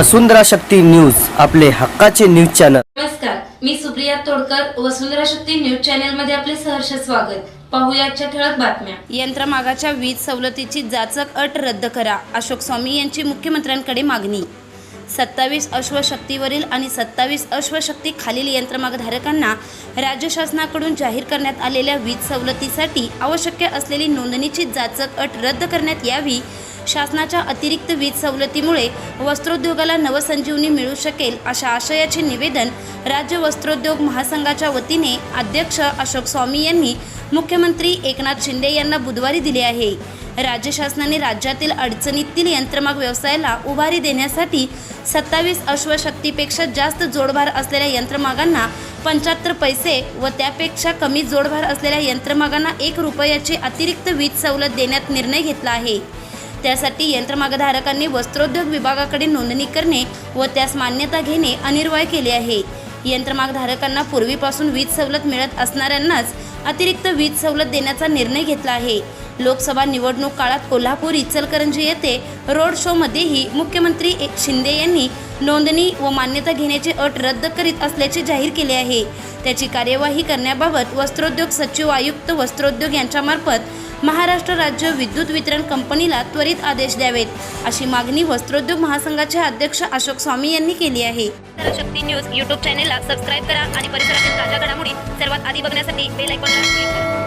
वसुंधरा Shakti news आपले हक्काचे news channel. नमस्कार मी सुप्रिया तोडकर वसुंधरा शक्ती न्यूज चॅनलमध्ये आपले सहर्ष स्वागत. पाहूया आजच्या ठळक बातम्या. यंत्रमागाच्या वीज सवलतीची जाचक अट रद्द करा अशोक स्वामी यांची मुख्यमंत्र्यांकडे मागणी. सत्तावीस अश्वशक्तीवरील आणि सत्तावीस अश्वशक्ती खालील यंत्रमागधारकांना राज्य शासनाकडून जाहीर करण्यात आलेल्या वीज सवलतीसाठी आवश्यक असलेली नोंदणीची जाचक अट रद्द करण्यात यावी शासनाच्या अतिरिक्त वीज सवलतीमुळे वस्त्रोद्योगाला नवसंजीवनी मिळू शकेल अशा आशयाचे निवेदन राज्य वस्त्रोद्योग महासंघाच्या वतीने अध्यक्ष अशोक स्वामी यांनी मुख्यमंत्री एकनाथ शिंदे यांना बुधवारी दिले आहे. राज्य शासनाने राज्यातील अडचणीतील यंत्रमाग व्यवसायाला उभारी देण्यासाठी सत्तावीस अश्वशक्तीपेक्षा जास्त जोडभार असलेल्या यंत्रमागांना पंच्याहत्तर पैसे व त्यापेक्षा कमी जोडभार असलेल्या यंत्रमागांना एक रुपयाची अतिरिक्त वीज सवलत देण्यात निर्णय घेतला आहे. त्यासाठी यंत्रमागधारकांनी वस्त्रोद्योग विभागाकडे नोंदणी करणे व त्यास मान्यता घेणे अनिर्वाय केले आहे. यंत्रमागधारकांना पूर्वीपासून वीज सवलत मिळत असणाऱ्यांनाच अतिरिक्त वीज सवलत देण्याचा निर्णय घेतला आहे. लोकसभा निवडणूक काळात कोल्हापूर इचलकरंजी येथे रोड शोमध्येही मुख्यमंत्री शिंदे यांनी नोंदणी व मान्यता घेण्याची अट रद्द करीत असल्याचे जाहीर केले आहे. त्याची कार्यवाही करण्याबाबत वस्त्रोद्योग सचिव आयुक्त वस्त्रोद्योग यांच्यामार्फत महाराष्ट्र राज्य विद्युत वितरण कंपनीला त्वरित आदेश द्यावेत. अशी मागणी वस्त्रोद्योग महासंघाचे अध्यक्ष अशोक स्वामी यांनी केली आहे. शक्ती न्यूज यूट्यूब चॅनेलला सबस्क्राईब करा आणि परिसरातील आधी बघण्यासाठी बेल आयकॉनला क्लिक करा.